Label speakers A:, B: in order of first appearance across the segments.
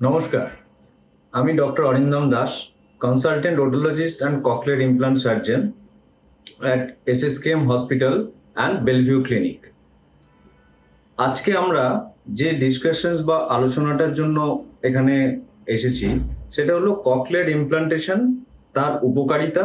A: নমস্কার, আমি doctor Arindam Das consultant otologist and ককলের implant surgeon at SSKM hospital and Bellevue clinic আজকে আমরা যে ডিসকাশনস বা আলোচনাটার জন্য এখানে এসেছি, সেটা হলো ককলের ইমপ্লান্টেশন তার উপকারিতা,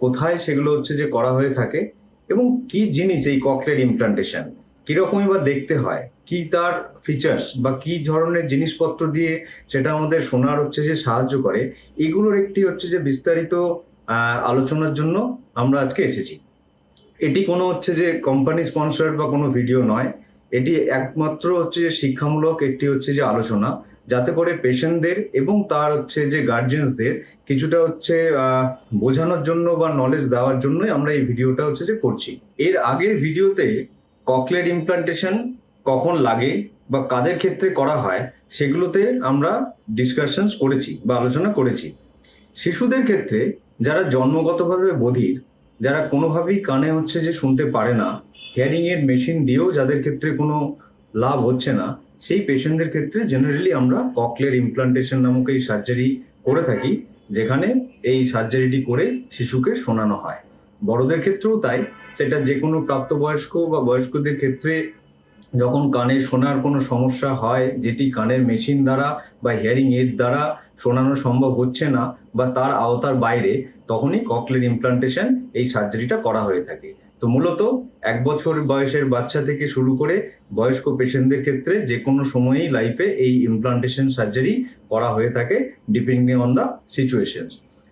A: কোথায় সেগুলো হচ্ছে যে করা হয়ে থাকে এবং কি জিনিস এই ককলের ইমপ্লান্টেশন কিরকমই বা দেখতে হয়, কি তার ফিচার্স বা কি ধরনের জিনিসপত্র দিয়ে সেটা আমাদের শোনার হচ্ছে যে সাহায্য করে, এগুলোর একটি হচ্ছে যে বিস্তারিত আলোচনার জন্য আমরা আজকে এসেছি। এটি কোনো হচ্ছে যে কোম্পানি স্পন্সর্ড বা কোনো ভিডিও নয়, এটি একমাত্র হচ্ছে যে শিক্ষামূলক একটি হচ্ছে যে আলোচনা, যাতে করে পেশেন্টদের এবং তার হচ্ছে যে গার্জিয়ানসদের কিছুটা হচ্ছে বোঝানোর জন্য বা নলেজ দেওয়ার জন্যই আমরা এই ভিডিওটা হচ্ছে যে করছি। এর আগের ভিডিওতে ককলের ইমপ্লান্টেশন কখন লাগে বা কাদের ক্ষেত্রে করা হয়, সেগুলোতে আমরা ডিসকাশনস করেছি বা আলোচনা করেছি। শিশুদের ক্ষেত্রে যারা জন্মগতভাবে বধির, যারা কোনোভাবেই কানে হচ্ছে যে শুনতে পারে না হিয়ারিং এর মেশিন দিয়েও যাদের ক্ষেত্রে কোনো লাভ হচ্ছে না, সেই পেশেন্টদের ক্ষেত্রে জেনারেলি আমরা ককলের ইমপ্লান্টেশন নামক এই সার্জারি করে থাকি, যেখানে এই সার্জারিটি করে শিশুকে শোনানো হয়। বড়দের ক্ষেত্রেও তাই। সেটা যে কোনো প্রাপ্তবয়স্ক বা বয়স্কদের ক্ষেত্রে যখন কানে শোনার কোনো সমস্যা হয়, যেটি কানের মেশিন দ্বারা বা হিয়ারিং এড দ্বারা শোনানো সম্ভব হচ্ছে না বা তার আওতার বাইরে, তখনই ককলের ইমপ্লান্টেশন এই সার্জারিটা করা হয়ে থাকে। তো মূলত এক বছর বয়সের বাচ্চা থেকে শুরু করে বয়স্ক পেশেন্টদের ক্ষেত্রে যে কোনো সময়েই লাইফে এই ইমপ্লান্টেশন সার্জারি করা হয়ে থাকে ডিপেন্ডিং অন দ্য সিচুয়েশন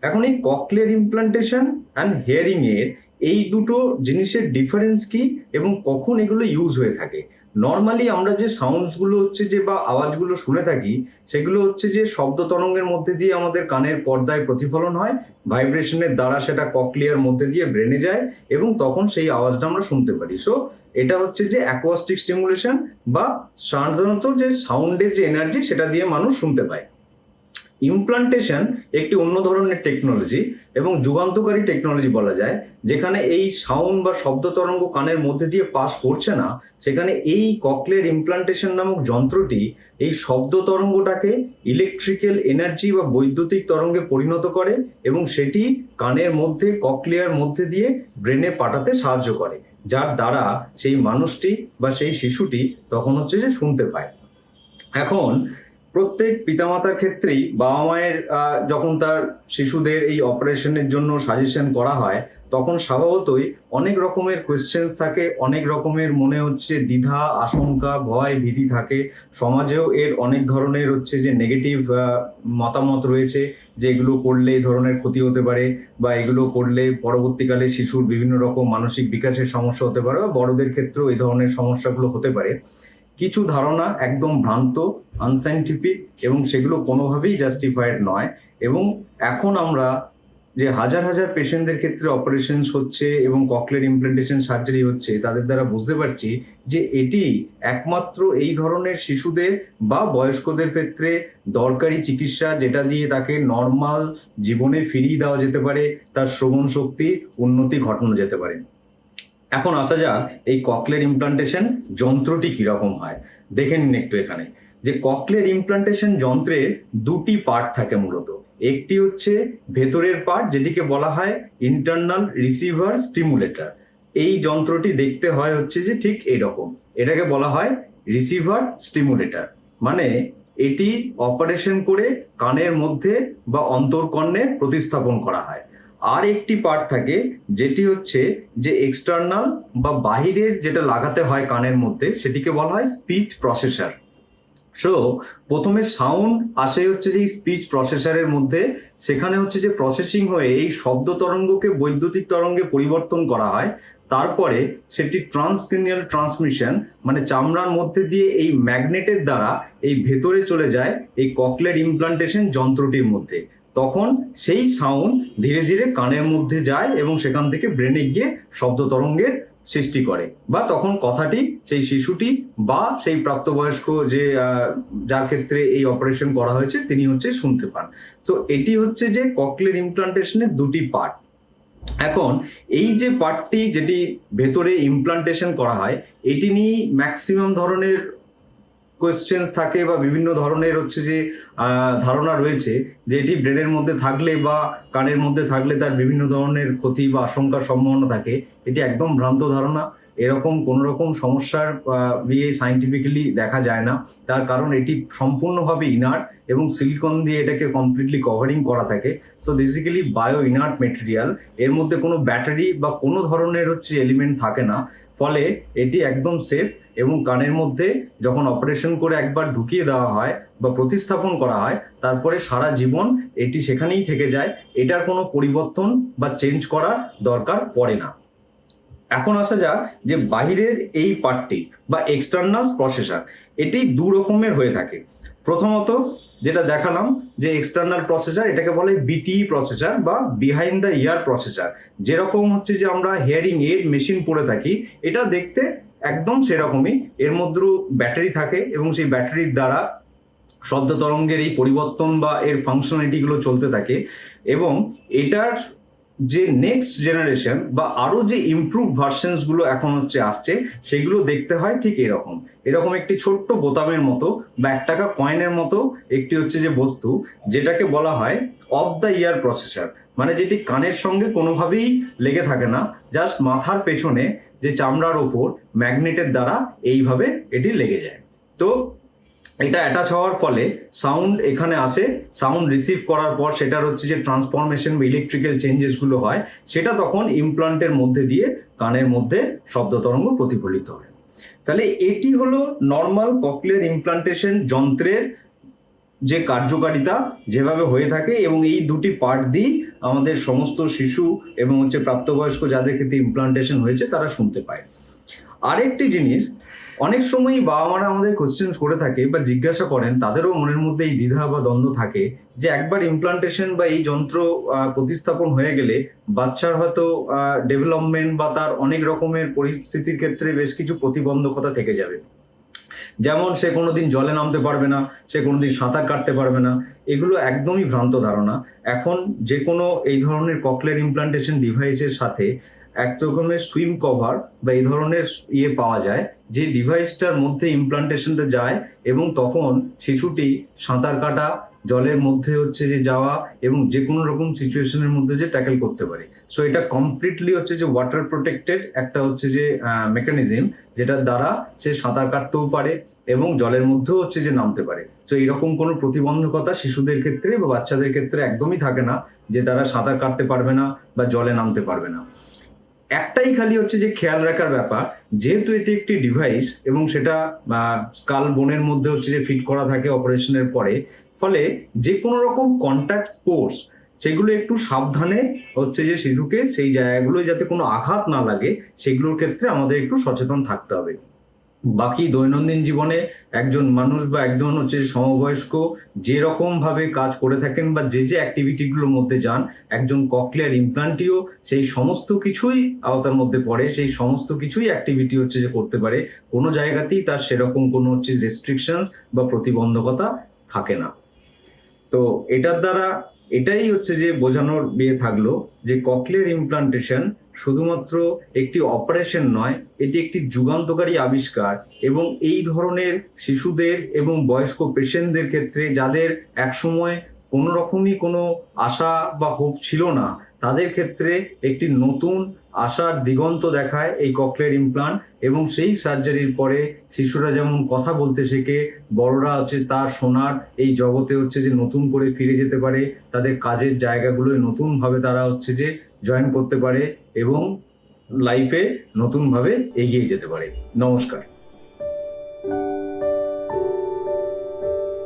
A: এখন এই ককলের ইমপ্লান্টেশন অ্যান্ড হিয়ারিং এর এই দুটো জিনিসের ডিফারেন্স কি এবং কখন এগুলো ইউজ হয়ে থাকে? নর্মালি আমরা যে সাউন্ডসগুলো হচ্ছে যে বা আওয়াজগুলো শুনে থাকি, সেগুলো হচ্ছে যে শব্দ তরঙ্গের মধ্যে দিয়ে আমাদের কানের পর্দায় প্রতিফলন হয় ভাইব্রেশনের দ্বারা সেটা ককলিয়ার মধ্যে দিয়ে ব্রেনে যায় এবং তখন সেই আওয়াজটা আমরা শুনতে পারি। সো এটা হচ্ছে যে অ্যাকোয়াস্টিক স্টিমুলেশন বা সাধারণত যে সাউন্ডের যে এনার্জি সেটা দিয়ে মানুষ শুনতে পায়। ইমপ্লান্টেশন একটি অন্য ধরনের টেকনোলজি এবং যুগান্তকারী টেকনোলজি বলা যায়, যেখানে এই সাউন্ড বা শব্দ তরঙ্গ কানের মধ্যে দিয়ে পাস করছে না, সেখানে এই ককলের ইমপ্লান্টেশন নামক যন্ত্রটি এই শব্দ তরঙ্গটাকে ইলেকট্রিক্যাল এনার্জি বা বৈদ্যুতিক তরঙ্গে পরিণত করে এবং সেটি কানের মধ্যে ককলিয়ার মধ্যে দিয়ে ব্রেনে পাঠাতে সাহায্য করে, যার দ্বারা সেই মানুষটি বা সেই শিশুটি তখন হচ্ছে যে শুনতে পায়। এখন প্রত্যেক পিতামাতার ক্ষেত্রেই বাবা মায়ের যখন তার শিশুদের এই অপারেশনের জন্য সাজেশন করা হয়, তখন স্বভাবতই অনেক রকমের কোয়েশ্চেন্স থাকে, অনেক রকমের মনে হচ্ছে দ্বিধা, আশঙ্কা, ভয়, ভীতি থাকে। সমাজেও এর অনেক ধরনের হচ্ছে যে নেগেটিভ মতামত রয়েছে যে এগুলো করলে এই ধরনের ক্ষতি হতে পারে বা এগুলো করলে পরবর্তীকালে শিশুর বিভিন্ন রকম মানসিক বিকাশের সমস্যা হতে পারে বা বড়দের ক্ষেত্রেও এই ধরনের সমস্যাগুলো হতে পারে। কিছু ধারণা একদম ভ্রান্ত আনসাইন্টিফিক এবং সেগুলো কোনোভাবেই জাস্টিফাইড নয়। এবং এখন আমরা যে হাজার হাজার পেশেন্টদের ক্ষেত্রে অপারেশন হচ্ছে এবং ককলের ইমপ্লান্টেশন সার্জারি হচ্ছে, তাদের দ্বারা বুঝতে পারছি যে এটি একমাত্র এই ধরনের শিশুদের বা বয়স্কদের ক্ষেত্রে দরকারি চিকিৎসা যেটা দিয়ে তাকে নর্মাল জীবনে ফিরিয়ে দেওয়া যেতে পারে, তার শ্রবণ শক্তি, উন্নতি ঘটানো যেতে পারে। এখন আসা যাক, এই ককলের ইমপ্লান্টেশন যন্ত্রটি কীরকম হয়। দেখে নিন একটু এখানে। যে ককলের ইমপ্লান্টেশন যন্ত্রের দুটি পার্ট থাকে মূলত। একটি হচ্ছে ভেতরের পার্ট যেটিকে বলা হয় ইন্টারনাল রিসিভার স্টিমুলেটর এই যন্ত্রটি দেখতে হয় হচ্ছে যে ঠিক এরকম। এটাকে বলা হয় রিসিভার স্টিমুলেটর মানে এটি অপারেশন করে কানের মধ্যে বা অন্তর্কর্ণে প্রতিস্থাপন করা হয়। আর একটি পার্ট থাকে যেটি হচ্ছে যে এক্সটার্নাল বা বাহিরের যেটা লাগাতে হয় কানের মধ্যে সেটিকে বলা হয় স্পিচ প্রসেসার সো প্রথমে সাউন্ড আসে হচ্ছে যে স্পিচ প্রসেসারের মধ্যে, সেখানে হচ্ছে যে প্রসেসিং হয়ে এই শব্দ তরঙ্গকে বৈদ্যুতিক তরঙ্গে পরিবর্তন করা হয়। তারপরে সেটি ট্রান্সক্রিনিয়াল ট্রান্সমিশন মানে চামড়ার মধ্যে দিয়ে এই ম্যাগনেটের দ্বারা এই ভেতরে চলে যায় এই ককলের ইমপ্লান্টেশন যন্ত্রটির মধ্যে। তখন সেই সাউন্ড ধীরে ধীরে কানের মধ্যে যায় এবং সেখান থেকে ব্রেনে গিয়ে শব্দ তরঙ্গের সৃষ্টি করে। বা তখন কথাটি সেই শিশুটি বা সেই প্রাপ্তবয়স্ক যে যার ক্ষেত্রে এই অপারেশন করা হয়েছে তিনি হচ্ছে শুনতে পান। তো এটি হচ্ছে যে ককলের ইমপ্লান্টেশনের দুটি পার্ট এখন এই যে পার্টটি যেটি ভেতরে ইমপ্লান্টেশন করা হয়, এটি নিয়ে ম্যাক্সিমাম ধরনের কোয়েশ্চেন্স থাকে বা বিভিন্ন ধরনের হচ্ছে যে ধারণা রয়েছে যে এটি ব্রেনের মধ্যে থাকলে বা কানের মধ্যে থাকলে তার বিভিন্ন ধরনের ক্ষতি বা আশঙ্কার সম্ভাবনা থাকে। এটি একদম ভ্রান্ত ধারণা। এরকম কোনো রকম সমস্যার আহ, ইয়ে সাইন্টিফিক্যালি দেখা যায় না। তার কারণ এটি সম্পূর্ণভাবে ইনার্ট এবং সিলিকন দিয়ে এটাকে কমপ্লিটলি কভারিং করা থাকে। So basically bio inert material এর মধ্যে কোনো ব্যাটারি বা কোনো ধরনের হচ্ছে এলিমেন্ট থাকে না। ফলে এটি একদম সেফ এবং কানের মধ্যে যখন অপারেশন করে একবার ঢুকিয়ে দেওয়া হয় বা প্রতিস্থাপন করা হয়, তারপরে সারা জীবন এটি সেখানেই থেকে যায়। এটার কোনো পরিবর্তন বা চেঞ্জ করার দরকার পড়ে না। এখন আসা যাক যে বাহিরের এই পার্টটি বা এক্সটার্নাল প্রসেসার এটি দু রকমের হয়ে থাকে। প্রথমত যেটা দেখালাম যে এক্সটার্নাল প্রসেসার এটাকে বলে বিটি প্রসেসার বা বিহাইন্ড দ্য ইয়ার প্রসেসার যেরকম হচ্ছে যে আমরা হেয়ারিং এড মেশিন পরে থাকি, এটা দেখতে একদম সেরকমই। এর মধ্যেও ব্যাটারি থাকে এবং সেই ব্যাটারির দ্বারা শব্দ তরঙ্গের এই পরিবর্তন বা এর ফাংশনালিটিগুলো চলতে থাকে। এবং এটার যে নেক্সট জেনারেশন বা আরও যে ইমপ্রুভ ভার্সনসগুলো এখন হচ্ছে আসছে, সেগুলো দেখতে হয় ঠিক এরকম। এরকম একটি ছোট্ট বোতামের মতো বা এক টাকা কয়েনের মতো একটি হচ্ছে যে বস্তু, যেটাকে বলা হয় অফ দ্য ইয়ার প্রসেসর মানে যেটি কানের সঙ্গে কোনোভাবেই লেগে থাকে না জাস্ট মাথার পেছনে যে চামড়ার ওপর ম্যাগনেটের দ্বারা এইভাবে এটি লেগে যায়। তো এটা অ্যাটাচ হওয়ার ফলে সাউন্ড এখানে আসে সাউন্ড রিসিভ করার পর সেটার হচ্ছে যে ট্রান্সফরমেশন বা ইলেকট্রিক্যাল চেঞ্জেসগুলো হয়, সেটা তখন ইমপ্লান্টের মধ্যে দিয়ে কানের মধ্যে শব্দ তরঙ্গ প্রতিফলিত হয়। তাহলে এটি হলো নর্মাল ককলিয়ার ইমপ্লান্টেশন যন্ত্রের যে কার্যকারিতা যেভাবে হয়ে থাকে এবং এই দুটি পার্ট দিয়েই আমাদের সমস্ত শিশু এবং হচ্ছে প্রাপ্তবয়স্ক যাদের ক্ষেত্রে ইমপ্লান্টেশন হয়েছে তারা শুনতে পায়। আরেকটি জিনিস, অনেক সময়ই বাবা মারা আমাদের কোশ্চেন করে থাকে বা জিজ্ঞাসা করেন, তাদেরও মনের মধ্যে এই দ্বিধা বা দ্বন্দ্ব থাকে যে একবার ইমপ্লান্টেশন বা এই যন্ত্র প্রতিস্থাপন হয়ে গেলে বাচ্চার হয়তো ডেভেলপমেন্ট বা তার অনেক রকমের পরিস্থিতির ক্ষেত্রে বেশ কিছু প্রতিবন্ধকতা থেকে যাবে। যেমন সে কোনোদিন জলে নামতে পারবে না, সে কোনোদিন সাঁতার কাটতে পারবে না, এগুলো একদমই ভ্রান্ত ধারণা। এখন যে কোনো এই ধরনের ককলের ইমপ্লান্টেশন ডিভাইসের সাথে এক রকমের সুইম কভার বা এই ধরনের ইয়ে পাওয়া যায়, যে ডিভাইসটার মধ্যে ইমপ্লান্টেশনটা যায় এবং তখন শিশুটি সাঁতার কাটা, জলের মধ্যে হচ্ছে যে যাওয়া এবং যে কোনো রকম সিচুয়েশনের মধ্যে যে ট্যাকেল করতে পারে। সো এটা কমপ্লিটলি হচ্ছে যে ওয়াটার প্রোটেক্টেড একটা হচ্ছে যে মেকানিজম যেটার দ্বারা সে সাঁতার কাটতেও পারে এবং জলের মধ্যেও হচ্ছে যে নামতে পারে। তো এরকম কোনো প্রতিবন্ধকতা শিশুদের ক্ষেত্রে বা বাচ্চাদের ক্ষেত্রে একদমই থাকে না যে তারা সাঁতার কাটতে পারবে না বা জলে নামতে পারবে না। একটাই খালি হচ্ছে যে খেয়াল রাখার ব্যাপার, যেহেতু এটি একটি ডিভাইস এবং সেটা স্কাল বোনের মধ্যে হচ্ছে যে ফিট করা থাকে অপারেশনের পরে, ফলে যে কোনো রকম কন্ট্যাক্ট স্পোর্টস সেগুলো একটু সাবধানে হচ্ছে যে শিশুকে সেই জায়গাগুলো যাতে কোনো আঘাত না লাগে, সেগুলোর ক্ষেত্রে আমাদের একটু সচেতন থাকতে হবে। বাকি দৈনন্দিন জীবনে একজন মানুষ বা একজন হচ্ছে সমবয়স্ক যে ভাবে কাজ করে থাকেন বা যে যে অ্যাক্টিভিটিগুলোর মধ্যে যান, একজন ককলিয়ার ইমপ্লান্টিও সেই সমস্ত কিছুই আওতার মধ্যে পড়ে, সেই সমস্ত কিছুই অ্যাক্টিভিটি হচ্ছে যে করতে পারে, কোনো জায়গাতেই তার সেরকম কোনো হচ্ছে রেস্ট্রিকশনস বা প্রতিবন্ধকতা থাকে না। তো এটার দ্বারা এটাই হচ্ছে যে বোঝানোর বিয়ে থাকল যে ককলিয়ার ইমপ্লান্টেশন শুধুমাত্র একটি অপারেশন নয়, এটি একটি যুগান্তকারী আবিষ্কার এবং এই ধরনের শিশুদের এবং বয়স্ক পেশেন্টদের ক্ষেত্রে যাদের একসময় কোনো রকমই কোনো আশা বা হোপ ছিল না, তাদের ক্ষেত্রে একটি নতুন আশার দিগন্ত দেখায় এই ককলিয়ার ইমপ্লান্ট এবং সেই সার্জারির পরে শিশুরা যেমন কথা বলতে শেখে, বড়রা হচ্ছে তার শোনার এই জগতে হচ্ছে যে নতুন করে ফিরে যেতে পারে, তাদের কাজের জায়গাগুলোয় নতুনভাবে তারা হচ্ছে যে জয়েন করতে পারে এবং লাইফে নতুনভাবে এগিয়ে যেতে পারে। নমস্কার।